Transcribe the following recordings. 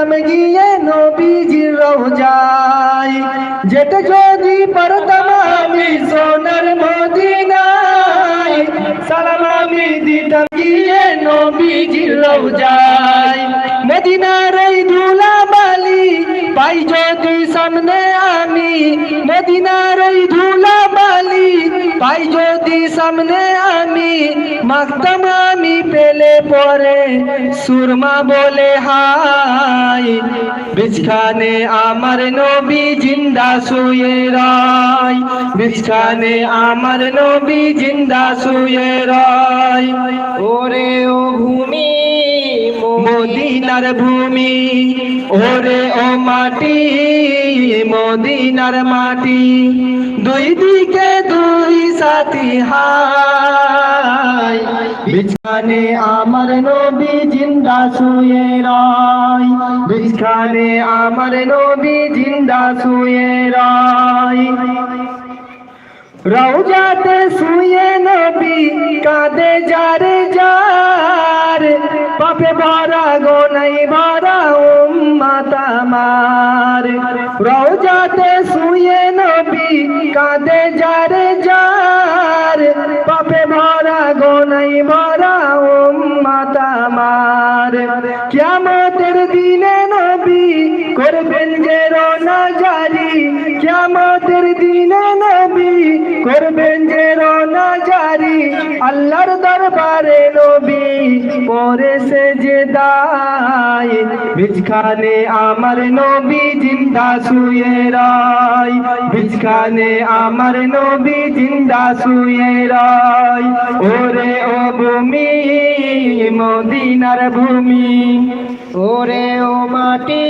দিতাম গিয়ে নবীজির রোজায় যেতে যদি পারতাম আমি সোনার মদিনায়, সালাম আমি দিতাম গিয়ে নবীজির রোজায় মদিনার এই ধুলা বালি পাই যদি সামনে আমি, মদিনার এই ধুলা পাই যদি সামনে আমি মাখতাম, আমি পেলে পরে সুরমা বলে, হাই বিছখানে আমার নবী জিন্দা শুয়ে রায় বিছখানে আমার নবী জিন্দা শুয়ে রায়। ওরে ও ভূমি মদিনার ভূমি, ওরে ও মাটি, মদিনার মাটি। দুই দিকে দুই সাথী হাই বিছখানে আমার নবী জিন্দা শুয়ে রায়। বিছখানে আমার নবী জিন্দা শুয়ে রায়। রওজাতে শুয়ে নবী কাঁদে যারে যার পাপে ভরা গোনাই ভরা উম্মাত আমার। রওজাতে শুয়ে নবী কাঁদে যারে যার। পাপে ভরা গোনাই ভরা উম্মাত আমার। কিয়ামতের দিনে নবী করবেন যে রোনা জারি। কিয়ামতের দিনে নবী করবেন যে দরবারে নবী পরে সে যে দায় বিজখানে আমার নবী জিন্দা শুয়ে রায় বিজখানে আমার নবী জিন্দা শুয়ে রায়। ওরে ও ভূমি, মদিনার ভূমি ওরে ও মাটি,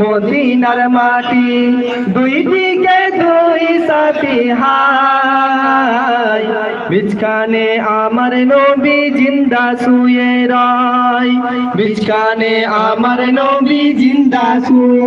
মদিনার মাটি দুই দিকে দুই সাথে হাই বিছখানে আমার নবী জিন্দা শুয়ে রায়। বিছখানে আমার নবী জিন্দা শুয়ে